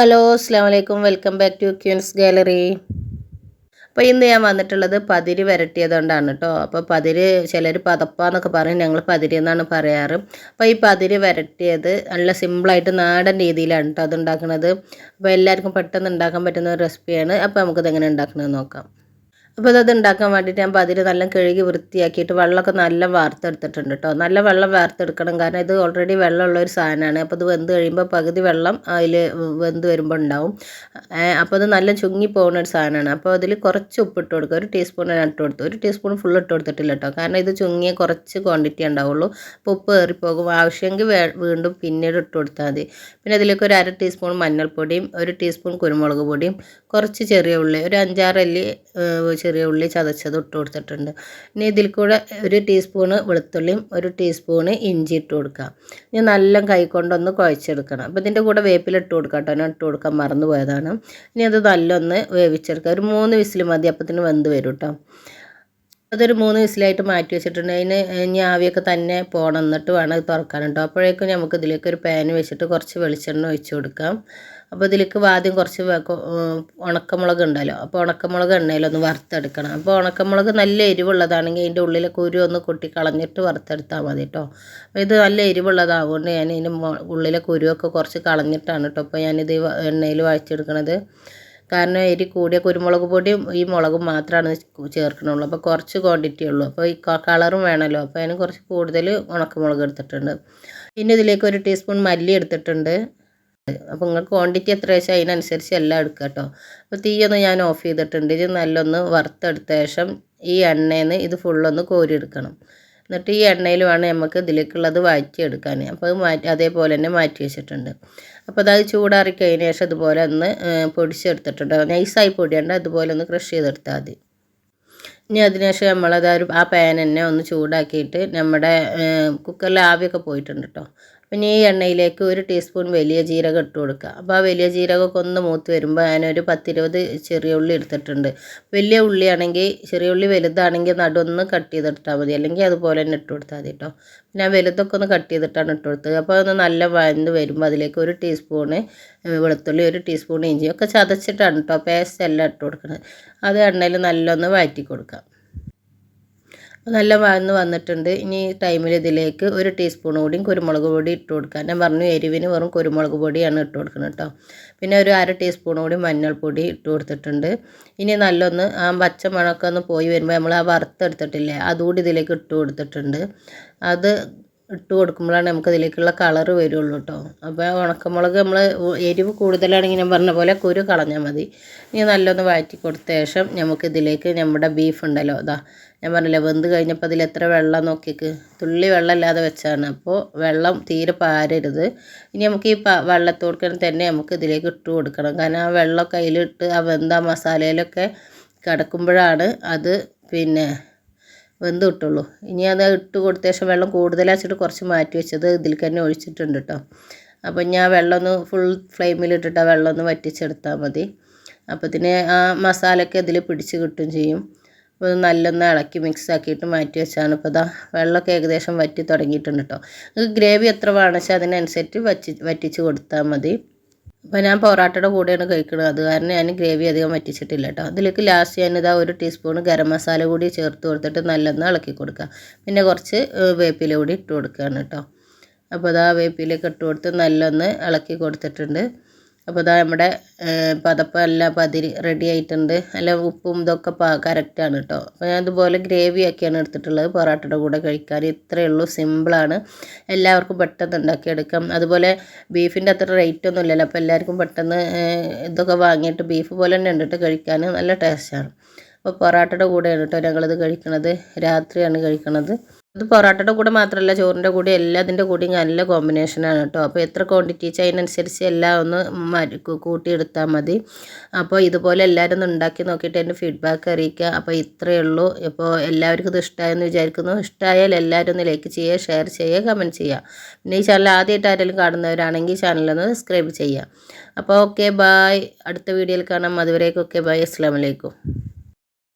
Hello അസ്സാം വലൈക്കും welcome back to Queens Gallery. അപ്പോൾ ഇന്ന് ഞാൻ വന്നിട്ടുള്ളത് പതിര് വരട്ടിയതുകൊണ്ടാണ് കേട്ടോ അപ്പോൾ പതിര് ചിലർ പതപ്പാന്നൊക്കെ പറയും ഞങ്ങൾ പതിരി എന്നാണ് പറയാറ്. അപ്പോൾ ഈ പതിര് വരട്ടിയത് നല്ല സിമ്പിളായിട്ട് നാടൻ രീതിയിലാണ് കേട്ടോ അത് ഉണ്ടാക്കുന്നത് അപ്പോൾ എല്ലാവർക്കും പെട്ടെന്ന് ഉണ്ടാക്കാൻ പറ്റുന്ന ഒരു റെസിപ്പിയാണ്. അപ്പോൾ നമുക്കത് എങ്ങനെ ഉണ്ടാക്കണമെന്ന് നോക്കാം. അപ്പോൾ അത് ഉണ്ടാക്കാൻ വേണ്ടിയിട്ട് ഞാൻ പതിര് നല്ല കഴുകി വൃത്തിയാക്കിയിട്ട് വെള്ളമൊക്കെ നല്ല വാർത്തെടുത്തിട്ടുണ്ട് കേട്ടോ നല്ല വെള്ളം വാർത്തെടുക്കണം. കാരണം ഇത് ഓൾറെഡി വെള്ളമുള്ള ഒരു സാധനമാണ്. അപ്പോൾ ഇത് വെന്ത് കഴിയുമ്പോൾ പകുതി വെള്ളം അതിൽ വെന്ത് വരുമ്പോൾ ഉണ്ടാവും. അപ്പോൾ അത് നല്ല ചുങ്ങി പോകുന്ന ഒരു സാധനമാണ്. അപ്പോൾ അതിൽ കുറച്ച് ഉപ്പ് ഇട്ട് കൊടുക്കുക. ഒരു ടീസ്പൂൺ ഇട്ട് കൊടുത്തു. ഒരു ടീസ്പൂൺ ഫുൾ ഇട്ട് കൊടുത്തിട്ടില്ല കേട്ടോ കാരണം ഇത് ചുങ്ങിയ കുറച്ച് ക്വാണ്ടിറ്റി ഉണ്ടാവുള്ളൂ. അപ്പോൾ ഉപ്പ് ഏറിപ്പോകും. ആവശ്യമെങ്കിൽ വീണ്ടും പിന്നീട് ഇട്ട് കൊടുത്താൽ മതി. പിന്നെ അതിലേക്ക് ഒരു അര ടീസ്പൂൺ മഞ്ഞൾപ്പൊടിയും ഒരു ടീസ്പൂൺ കുരുമുളക് പൊടിയും കുറച്ച് ചെറിയ ഉള്ളി ഒരു അഞ്ചാറല്ലി ചെറിയ ഉള്ളി ചതച്ചത് ഇട്ട് കൊടുത്തിട്ടുണ്ട്. ഇനി ഇതിൽ കൂടെ ഒരു ടീസ്പൂണ് വെളുത്തുള്ളിയും ഒരു ടീസ്പൂണ് ഇഞ്ചി ഇട്ട് കൊടുക്കുക ഇനി നല്ല കൈ കൊണ്ടൊന്ന് കുഴച്ചെടുക്കണം. അപ്പോൾ ഇതിന്റെ കൂടെ വേപ്പിലിട്ട് കൊടുക്കാം കേട്ടോ. ഇട്ട് കൊടുക്കാൻ മറന്നു പോയതാണ് ഇനി അത് നല്ലൊന്ന് വേവിച്ചെടുക്കുക ഒരു മൂന്ന് വിസിൽ മതി അപ്പത്തിന് വെന്ത് വരും കേട്ടോ. അതൊരു മൂന്ന് വിസിലായിട്ട് മാറ്റി വെച്ചിട്ടുണ്ട്. അതിന് ഇനി ആവിയൊക്കെ തന്നെ പോകണം എന്നിട്ട് വേണം അത് തുറക്കാൻ കേട്ടോ. അപ്പോഴേക്കും നമുക്ക് ഇതിലേക്ക് ഒരു പാൻ വെച്ചിട്ട് കുറച്ച് വെളിച്ചെണ്ണ ഒഴിച്ച് കൊടുക്കാം. അപ്പോൾ ഇതിലേക്ക് ആദ്യം കുറച്ച് ഉണക്കമുളക് ഉണ്ടല്ലോ. അപ്പോൾ ഉണക്കമുളക് എണ്ണയിലൊന്ന് വറുത്തെടുക്കണം. അപ്പോൾ ഉണക്കമുളക് നല്ല എരിവുള്ളതാണെങ്കിൽ അതിന്റെ ഉള്ളിലെ ഒരു ഒന്ന് കൊട്ടി കളഞ്ഞിട്ട് വറുത്തെടുത്താൽ മതി കേട്ടോ. അപ്പോൾ ഇത് നല്ല എരിവുള്ളതാകൊണ്ട് ഞാൻ ഇതിന്റെ ഉള്ളിലെ കുരുവൊക്കെ കുറച്ച് കളഞ്ഞിട്ടാണ് കേട്ടോ. അപ്പോൾ ഞാനിത് എണ്ണയിൽ വഴച്ചെടുക്കണത് കാരണം എരി കൂടിയ കുരുമുളക് പൊടിയും ഈ മുളകും മാത്രമാണ് ചേർക്കണുള്ളൂ. അപ്പോൾ കുറച്ച് ക്വാണ്ടിറ്റി ഉള്ളൂ. അപ്പോൾ ഈ കളറും വേണമല്ലോ അപ്പോൾ അതിന് കുറച്ച് കൂടുതൽ ഉണക്കമുളക് എടുത്തിട്ടുണ്ട്. പിന്നെ ഇതിലേക്ക് ഒരു ടീസ്പൂൺ മല്ലി എടുത്തിട്ടുണ്ട്. അപ്പോൾ നിങ്ങൾ ക്വാണ്ടിറ്റി എത്ര വെച്ചാൽ അതിനനുസരിച്ച് എല്ലാം എടുക്കുക കേട്ടോ അപ്പോൾ തീയൊന്ന് ഞാൻ ഓഫ് ചെയ്തിട്ടുണ്ട്. ഇത് നല്ലൊന്ന് വറുത്തെടുത്ത ശേഷം ഈ എണ്ണയിൽ നിന്ന് ഇത് ഫുള്ളൊന്ന് കോരിയെടുക്കണം. എന്നിട്ട് ഈ എണ്ണയിൽ വേണം നമുക്ക് ഇതിലേക്കുള്ളത് എടുക്കാൻ അപ്പോൾ അത് മാറ്റി അതേപോലെ തന്നെ മാറ്റി വെച്ചിട്ടുണ്ട്. അപ്പോൾ അത് ചൂടാറി കഴിഞ്ഞ ശേഷം ഇതുപോലെ ഒന്ന് പൊടിച്ചെടുത്തിട്ടുണ്ട്. നൈസായി പൊടിയണ്ട അതുപോലെ ഒന്ന് ക്രഷ് ചെയ്തെടുത്താൽ മതി. ഇനി അതിനുശേഷം നമ്മളത് ആ പാൻ തന്നെ ഒന്ന് ചൂടാക്കിയിട്ട് നമ്മുടെ കുക്കറിൽ ആവിയൊക്കെ പോയിട്ടുണ്ട് കേട്ടോ. പിന്നെ ഈ എണ്ണയിലേക്ക് ഒരു ടീസ്പൂൺ വലിയ ജീരകം ഇട്ട് കൊടുക്കുക. അപ്പോൾ ആ വലിയ ജീരകമൊക്കെ ഒന്ന് മൂത്ത് വരുമ്പോൾ ഞാനൊരു പത്തിരുപത് ചെറിയ ഉള്ളി എടുത്തിട്ടുണ്ട്. വലിയ ഉള്ളിയാണെങ്കിൽ ചെറിയ ഉള്ളി വലുതാണെങ്കിൽ നടുവൊന്ന് കട്ട് ചെയ്തിട്ടാൽ മതി. അല്ലെങ്കിൽ അതുപോലെ തന്നെ ഇട്ട് കൊടുത്താൽ മതി കേട്ടോ പിന്നെ ആ വലുതൊക്കെ ഒന്ന് കട്ട് ചെയ്തിട്ടാണ് ഇട്ട് കൊടുത്തത്. അപ്പോൾ അതൊന്ന് നല്ല വഴന്ന് വരുമ്പോൾ അതിലേക്ക് ഒരു ടീസ്പൂണ് വെളുത്തുള്ളി ഒരു ടീസ്പൂൺ ഇഞ്ചി ഒക്കെ ചതച്ചിട്ടാണ് കേട്ടോ പേസ്റ്റ് എല്ലാം ഇട്ട് കൊടുക്കുന്നത് അത് എണ്ണയിൽ നല്ലൊന്ന് വഴറ്റി കൊടുക്കാം. നല്ല വഴന്ന് വന്നിട്ടുണ്ട്. ഇനി ടൈമിൽ ഇതിലേക്ക് ഒരു ടീസ്പൂൺ കൂടിയും കുരുമുളക് പൊടി ഇട്ട് കൊടുക്കാം. ഞാൻ പറഞ്ഞു എരിവിന് വെറും കുരുമുളക് പൊടിയാണ് ഇട്ട് കൊടുക്കുന്നത് കേട്ടോ. പിന്നെ ഒരു അര ടീസ്പൂൺ കൂടി മഞ്ഞൾപ്പൊടി ഇട്ട് കൊടുത്തിട്ടുണ്ട്. ഇനി നല്ലൊന്ന് ആ പച്ച മണമൊക്കെ ഒന്ന് പോയി വരുമ്പോൾ നമ്മൾ ആ വറുത്തെടുത്തിട്ടില്ലേ അതുകൂടി ഇതിലേക്ക് ഇട്ട് കൊടുത്തിട്ടുണ്ട്. അത് ഇട്ട് കൊടുക്കുമ്പോഴാണ് നമുക്ക് അതിലേക്കുള്ള കളറ് വരുള്ളൂ കേട്ടോ അപ്പോൾ ഉണക്കമുളക് നമ്മൾ എരിവ് കൂടുതലാണെങ്കിൽ ഞാൻ പറഞ്ഞ പോലെ കുരു കളഞ്ഞാൽ മതി. ഇനി നല്ലൊന്ന് വഴറ്റി കൊടുത്ത ശേഷം നമുക്ക് ഇതിലേക്ക് നമ്മുടെ ബീഫ് ഉണ്ടല്ലോ അതാ ഞാൻ പറഞ്ഞില്ലേ വെന്ത് കഴിഞ്ഞപ്പോൾ അതിൽ എത്ര വെള്ളം നോക്കിക്ക് തുള്ളി വെള്ളം ഇല്ലാതെ വെച്ചാണ്. അപ്പോൾ വെള്ളം തീരെ പാരരുത്. ഇനി നമുക്ക് ഈ വെള്ളത്തോടുക്കാൻ തന്നെ നമുക്ക് ഇതിലേക്ക് ഇട്ട് കൊടുക്കണം. കാരണം ആ വെള്ളമൊക്കെ അതിലിട്ട് ആ വെന്ത മസാലയിലൊക്കെ കിടക്കുമ്പോഴാണ് അത് പിന്നെ വെന്ത് കിട്ടുള്ളൂ. ഇനി അത് ഇട്ട് കൊടുത്ത ശേഷം വെള്ളം കൂടുതലാച്ചിട്ട് കുറച്ച് മാറ്റി വെച്ചത് ഇതിൽ തന്നെ ഒഴിച്ചിട്ടുണ്ട് കേട്ടോ അപ്പോൾ ഞാൻ വെള്ളം ഒന്ന് ഫുൾ ഫ്ലെയിമിലിട്ടിട്ട് ആ വെള്ളം ഒന്ന് വറ്റിച്ചെടുത്താൽ മതി. അപ്പത്തിന് ആ മസാലയൊക്കെ ഇതിൽ പിടിച്ച് കിട്ടും ചെയ്യും. അപ്പോൾ നല്ലൊന്ന് ഇളക്കി മിക്സ് ആക്കിയിട്ട് മാറ്റി വെച്ചാണ് ഇപ്പോൾ ഇതാ വെള്ളമൊക്കെ ഏകദേശം വറ്റി തുടങ്ങിയിട്ടുണ്ട് കേട്ടോ ഗ്രേവി എത്ര വേണമെന്ന് വെച്ചാൽ അതിനനുസരിച്ച് വറ്റി വറ്റിച്ച് കൊടുത്താൽ മതി. അപ്പോൾ ഞാൻ പൊറാട്ടയുടെ കൂടെയാണ് കഴിക്കുന്നത് അത് കാരണം ഞാൻ ഗ്രേവി അധികം വറ്റിച്ചിട്ടില്ല കേട്ടോ. അതിലേക്ക് ലാസ്റ്റ് ഞാനിതാ ഒരു ടീസ്പൂൺ ഗരം മസാല കൂടി ചേർത്ത് കൊടുത്തിട്ട് നല്ലൊന്ന് ഇളക്കി കൊടുക്കുക. പിന്നെ കുറച്ച് വേപ്പില കൂടി ഇട്ട് കൊടുക്കുകയാണ് കേട്ടോ. അപ്പോൾ അതാ വേപ്പിലേക്ക് ഇട്ട് കൊടുത്ത് നല്ലൊന്ന് ഇളക്കി കൊടുത്തിട്ടുണ്ട്. അപ്പോൾ ഇതാ നമ്മുടെ പതപ്പം എല്ലാം പതിരി റെഡി ആയിട്ടുണ്ട്. നല്ല ഉപ്പും ഇതൊക്കെ കറക്റ്റാണ് കേട്ടോ അപ്പോൾ ഞാൻ ഇതുപോലെ ഗ്രേവി ആക്കിയാണ് എടുത്തിട്ടുള്ളത്. പൊറാട്ടയുടെ കൂടെ കഴിക്കാൻ ഇത്രയേ ഉള്ളൂ. സിമ്പിളാണ് എല്ലാവർക്കും പെട്ടെന്ന് ഉണ്ടാക്കി എടുക്കാം അതുപോലെ ബീഫിന്റെ അത്ര റേറ്റ് ഒന്നും ഇല്ലല്ലോ. അപ്പോൾ എല്ലാവർക്കും പെട്ടെന്ന് ഇതൊക്കെ വാങ്ങിയിട്ട് ബീഫ് പോലെ തന്നെ ഉണ്ടിട്ട് കഴിക്കാൻ നല്ല ടേസ്റ്റാണ് അപ്പോൾ പൊറാട്ടയുടെ കൂടെയാണ് കേട്ടോ ഞങ്ങളിത് കഴിക്കണത്. രാത്രിയാണ് കഴിക്കണത്. ഇത് പൊറോട്ടയുടെ കൂടെ മാത്രമല്ല ചോറിന്റെ കൂടെ എല്ലാത്തിന്റെ കൂടെയും നല്ല കോമ്പിനേഷനാണ് കേട്ടോ. അപ്പോൾ എത്ര ക്വാണ്ടിറ്റി വെച്ചാൽ അതിനനുസരിച്ച് എല്ലാം ഒന്ന് കൂട്ടിയെടുത്താൽ മതി. അപ്പോൾ ഇതുപോലെ എല്ലാവരും ഒന്ന് ഉണ്ടാക്കി നോക്കിയിട്ട് എന്റെ ഫീഡ്ബാക്ക് അറിയിക്കുക. അപ്പോൾ ഇത്രയേ ഉള്ളൂ. ഇപ്പോൾ എല്ലാവർക്കും ഇത് ഇഷ്ടമായെന്ന് വിചാരിക്കുന്നു. ഇഷ്ടമായാൽ എല്ലാവരും ഒന്ന് ലൈക്ക് ചെയ്യുക ഷെയർ ചെയ്യുക കമന്റ് ചെയ്യുക. പിന്നെ ഈ ചാനൽ ആദ്യമായിട്ട് ആരെങ്കിലും കാണുന്നവരാണെങ്കിൽ ചാനലൊന്ന് സബ്സ്ക്രൈബ് ചെയ്യുക. അപ്പോൾ ഓക്കെ ബായ് അടുത്ത വീഡിയോയിൽ കാണാം. അതുവരേക്കൊക്കെ ബായ് അസ്സാം വലൈക്കും